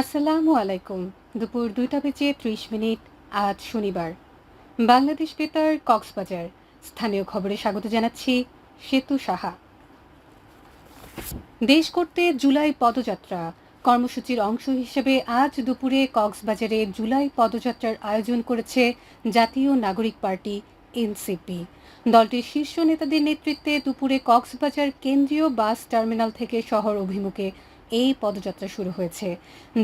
আসসালামু আলাইকুম। দুপুর দুইটা বেজে ত্রিশ মিনিট, আজ শনিবার। বাংলাদেশ বেতার, কক্সবাজার। স্থানীয় খবরে স্বাগত জানাচ্ছি সেতু সাহা। দেশ করতে জুলাই পদযাত্রা। কর্মসূচির অংশ হিসেবে আজ দুপুরে কক্সবাজারে জুলাই পদযাত্রার আয়োজন করেছে জাতীয় নাগরিক পার্টি, এনসিপি। দলটির শীর্ষ নেতাদের নেতৃত্বে দুপুরে কক্সবাজার কেন্দ্রীয় বাস টার্মিনাল থেকে শহর অভিমুখে এই পদযাত্রা শুরু হয়েছে।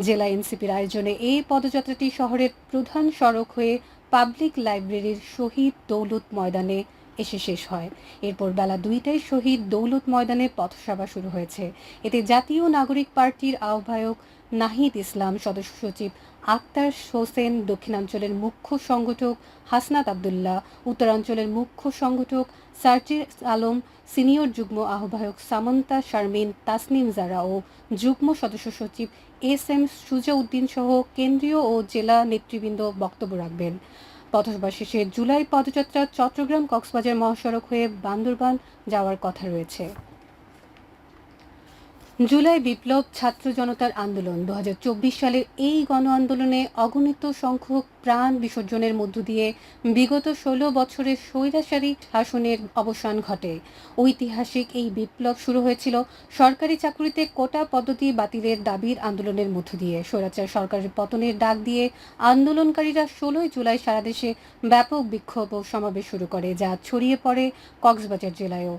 জেলা এনসিপির আয়োজনে এই পদযাত্রাটি শহরের প্রধান সড়ক হয়ে পাবলিক লাইব্রেরির শহীদ দৌলত ময়দানে এসে শেষ হয়। এরপর বেলা দুইটায় শহীদ দৌলত ময়দানে পথসভা শুরু হয়েছে। এতে জাতীয় নাগরিক পার্টির আহ্বায়ক নাহিদ ইসলাম, সদস্য সচিব আক্তার হোসেন, দক্ষিণাঞ্চলের মুখ্য সংগঠক হাসনাত আবদুল্লাহ, উত্তরাঞ্চলের মুখ্য সংগঠক সার্জির আলম, সিনিয়র যুগ্ম আহ্বায়ক সামন্তা শারমিন, তাসনিম জারা ও যুগ্ম সদস্য সচিব এস এম সুজাউদ্দিন সহ কেন্দ্রীয় ও জেলা নেতৃবৃন্দ বক্তব্য রাখবেন। পথসভা শেষে জুলাই পদযাত্রা চট্টগ্রাম কক্সবাজার মহাসড়ক হয়ে বান্দরবান যাওয়ার কথা রয়েছে। জুলাই বিপ্লব ছাত্র জনতার আন্দোলন। দু হাজার চব্বিশ সালের এই গণ আন্দোলনে অগণিত সংখ্যক প্রাণ বিসর্জনের মধ্য দিয়ে বিগত ষোলো বছরের স্বৈরাচারী শাসনের অবসান ঘটে। ঐতিহাসিক এই বিপ্লব শুরু হয়েছিল সরকারি চাকরিতে কোটা পদ্ধতি বাতিলের দাবির আন্দোলনের মধ্য দিয়ে। স্বৈরাচার সরকারের পতনের ডাক দিয়ে আন্দোলনকারীরা ষোলোই জুলাই সারা দেশে ব্যাপক বিক্ষোভ ও সমাবেশ শুরু করে, যা ছড়িয়ে পড়ে কক্সবাজার জেলায়ও।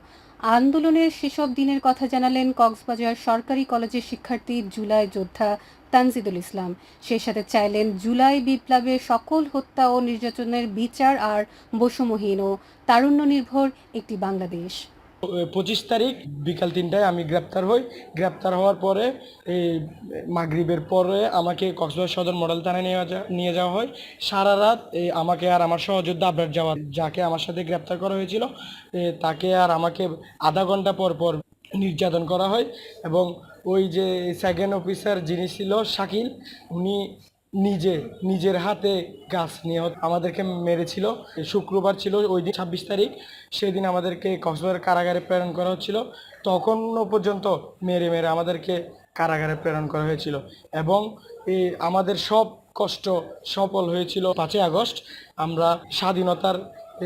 আন্দোলনের সেসব দিনের কথা জানালেন কক্সবাজার সরকারি কলেজের শিক্ষার্থী জুলাই যোদ্ধা তানজিদুল ইসলাম। সেই সাথে চাইলেন জুলাই বিপ্লবে সকল হত্যা ও নির্যাতনের বিচার আর বসুমহীন ও তারুণ্য নির্ভর একটি বাংলাদেশ। পঁচিশ তারিখ বিকাল তিনটায় আমি গ্রেপ্তার হই। গ্রেপ্তার হওয়ার পরে এই মাগরিবের পরে আমাকে কক্সবাজার সদর মডেল থানায় নিয়ে যা, নিয়ে যাওয়া হয়। সারা রাত আমাকে আর আমার সহযোদ্ধা আবরার যাওয়া যাকে আমার সাথে গ্রেপ্তার করা হয়েছিল তাকে আর আমাকে আধা ঘণ্টা পর পর নির্যাতন করা হয় এবং ওই যে সেকেন্ড অফিসার যিনি ছিল শাকিল, উনি নিজে নিজের হাতে গাছ নিয়ে আমাদেরকে মেরেছিল। শুক্রবার ছিল ওই দিন ছাব্বিশ তারিখ সেদিন আমাদেরকে কক্সবাজার কারাগারে প্রেরণ করা হচ্ছিল। তখনও পর্যন্ত মেরে মেরে আমাদেরকে কারাগারে প্রেরণ করা হয়েছিল এবং আমাদের সব কষ্ট সফল হয়েছিল পাঁচই আগস্ট। আমরা স্বাধীনতার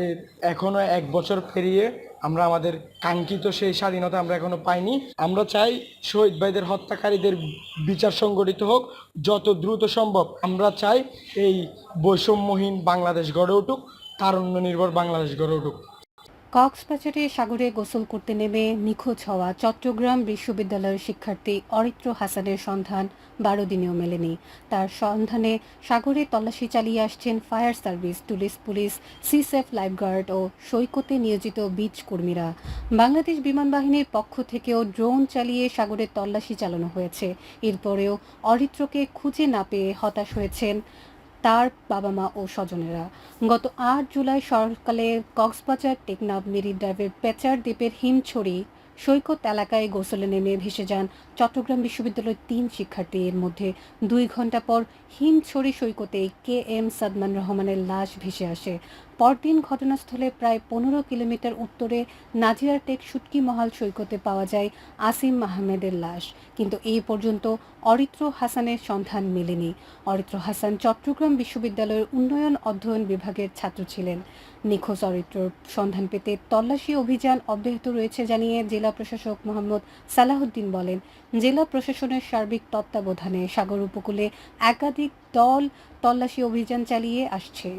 এ, এখনও এক বছর পেরিয়ে আমরা আমাদের কাঙ্ক্ষিত সেই স্বাধীনতা আমরা এখনও পাইনি। আমরা চাই শহীদ ভাইদের হত্যাকারীদের বিচার সংগঠিত হোক, যত দ্রুত সম্ভব। আমরা চাই এই বৈষম্যহীন বাংলাদেশ গড়ে উঠুক তারুণ্য নির্ভর বাংলাদেশ গড়ে উঠুক। কক্সবাজারে সাগরে গোসল করতে নেমে নিখোঁজ হওয়া চট্টগ্রাম বিশ্ববিদ্যালয়ের শিক্ষার্থী অরিত্র হাসানের সন্ধান বারো দিনেও মেলেনি। তার সন্ধানে সাগরে তল্লাশি চালিয়ে আসছেন fire service police police Seasafe lifeguard ও সৈকতে নিয়োজিত বীজ কর্মীরা। বাংলাদেশ বিমান বাহিনীর পক্ষ থেকেও ড্রোন চালিয়ে সাগরে তল্লাশি চালানো হয়েছে। এরপরেও অরিত্রকে খুঁজে না পেয়ে হতাশ হয়েছেন তার বাবা মা ও স্বজনেরা। গত আট জুলাই সকালে কক্সবাজার টেকনাফ মেরি ড্রাইভের পেচার দ্বীপের হিমছড়ি সৈকত এলাকায় গোসলে নেমে ভেসে যান চট্টগ্রাম বিশ্ববিদ্যালয়ের তিন শিক্ষার্থী এর মধ্যে দুই ঘণ্টা পর হিমছড়ি সৈকতে কে এম সাদমান রহমানের লাশ ভেসে আসে। পরদিন ঘটনাস্থলে প্রায় পনেরো কিলোমিটার উত্তরে নাজিরার টেক সুটকি মহাল সৈকতে পাওয়া যায় আসিম আহমেদের লাশ। কিন্তু এই পর্যন্ত অরিত্র হাসানের সন্ধান মেলেনি। অরিত্র হাসান চট্টগ্রাম বিশ্ববিদ্যালয়ের উন্নয়ন অধ্যয়ন বিভাগের ছাত্র ছিলেন। নিখোঁজ অরিত্রর সন্ধান পেতে তল্লাশি অভিযান অব্যাহত রয়েছে জানিয়ে জেলা প্রশাসক মোহাম্মদ সালাহুদ্দিন বলেন, জেলা প্রশাসনের সার্বিক তত্ত্বাবধানে সাগর উপকূলে একাধিক দল তল্লাশি অভিযান চালিয়ে আসছে।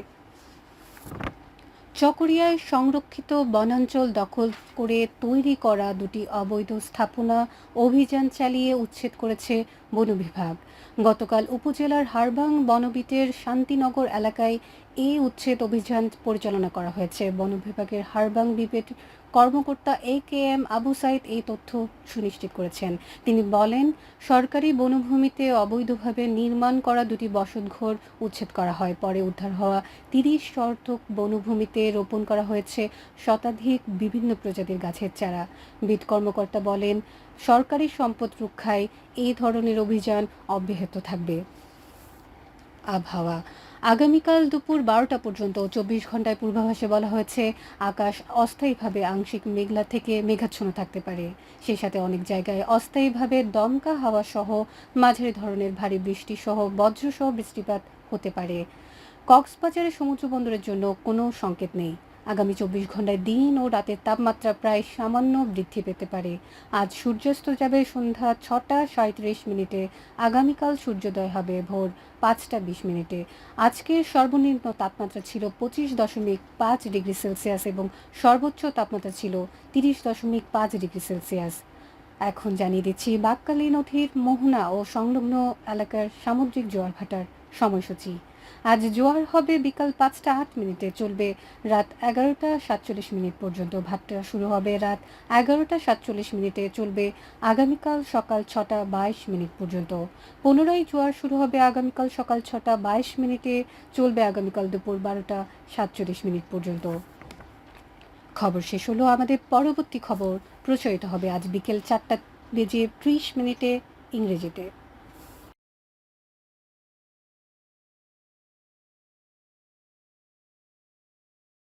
চকরিয়ায় সংরক্ষিত বনাঞ্চল দখল করে তৈরি করা দুটি অবৈধ স্থাপনা অভিযান চালিয়ে উচ্ছেদ করেছে বন বিভাগ। গতকাল উপজেলার হারবাং বনবিটের শান্তিনগর এলাকায় এই উচ্ছেদ অভিযান পরিচালনা করা হয়েছে। বন বিভাগের হারবাং বিপেট কর্মকর্তা A K M Abu Saeed এই তথ্য সুনিশ্চিত করেছেন। তিনি বলেন, সরকারি বনভূমিতে অবৈধভাবে নির্মাণ করা দুটি বসতঘর উচ্ছেদ করা হয়। পরে উদ্ধার হওয়া তিরিশ শতক বনভূমিতে রোপণ করা হয়েছে শতাধিক বিভিন্ন প্রজাতির গাছের চারা। বিট কর্মকর্তা বলেন, সরকারি সম্পদ রক্ষায় এই ধরনের অভিযান অব্যাহত থাকবে। আবহাওয়া। আগামীকাল দুপুর বারোটা পর্যন্ত চব্বিশ ঘন্টায় পূর্বাভাসে বলা হয়েছে, আকাশ অস্থায়ীভাবে আংশিক মেঘলা থেকে মেঘাচ্ছন্ন থাকতে পারে। সেই সাথে অনেক জায়গায় অস্থায়ীভাবে দমকা হাওয়া সহ মাঝারি ধরনের ভারী বৃষ্টি সহ বজ্রসহ বৃষ্টিপাত হতে পারে। কক্সবাজারের সমুদ্র বন্দরের জন্য কোনো সংকেত নেই। আগামী চব্বিশ ঘন্টায় দিন ও রাতের তাপমাত্রা প্রায় সামান্য বৃদ্ধি পেতে পারে। আজ সূর্যাস্ত যাবে সন্ধ্যা ছটা সাঁত্রিশ মিনিটে, আগামীকাল সূর্যোদয় হবে ভোর পাঁচটা বিশ মিনিটে। আজকের সর্বনিম্ন তাপমাত্রা ছিল পঁচিশ দশমিক পাঁচ ডিগ্রি সেলসিয়াস এবং সর্বোচ্চ তাপমাত্রা ছিল তিরিশ দশমিক পাঁচ ডিগ্রি সেলসিয়াস। এখন জানিয়ে দিচ্ছি বাক্কালী নদীর মোহনা ও সংলগ্ন এলাকার সামুদ্রিক জোয়ার ভাটার সময়সূচি। আজ জোয়ার হবে বিকাল পাঁচটা আট মিনিটে, চলবে রাত এগারোটা সাতচল্লিশ মিনিট পর্যন্ত। ভাট্টা শুরু হবে রাত এগারোটা সাতচল্লিশ মিনিটে, চলবে আগামীকাল সকাল ছটা বাইশ মিনিট পর্যন্ত। পুনরায় জোয়ার শুরু হবে আগামীকাল সকাল ছটা বাইশ মিনিটে, চলবে আগামীকাল দুপুর বারোটা সাতচল্লিশ মিনিট পর্যন্ত। খবর শেষ হলো আমাদের পরবর্তী খবর। প্রচারিত হবে আজ বিকেল চারটা বেজে ত্রিশ মিনিটে ইংরেজিতে।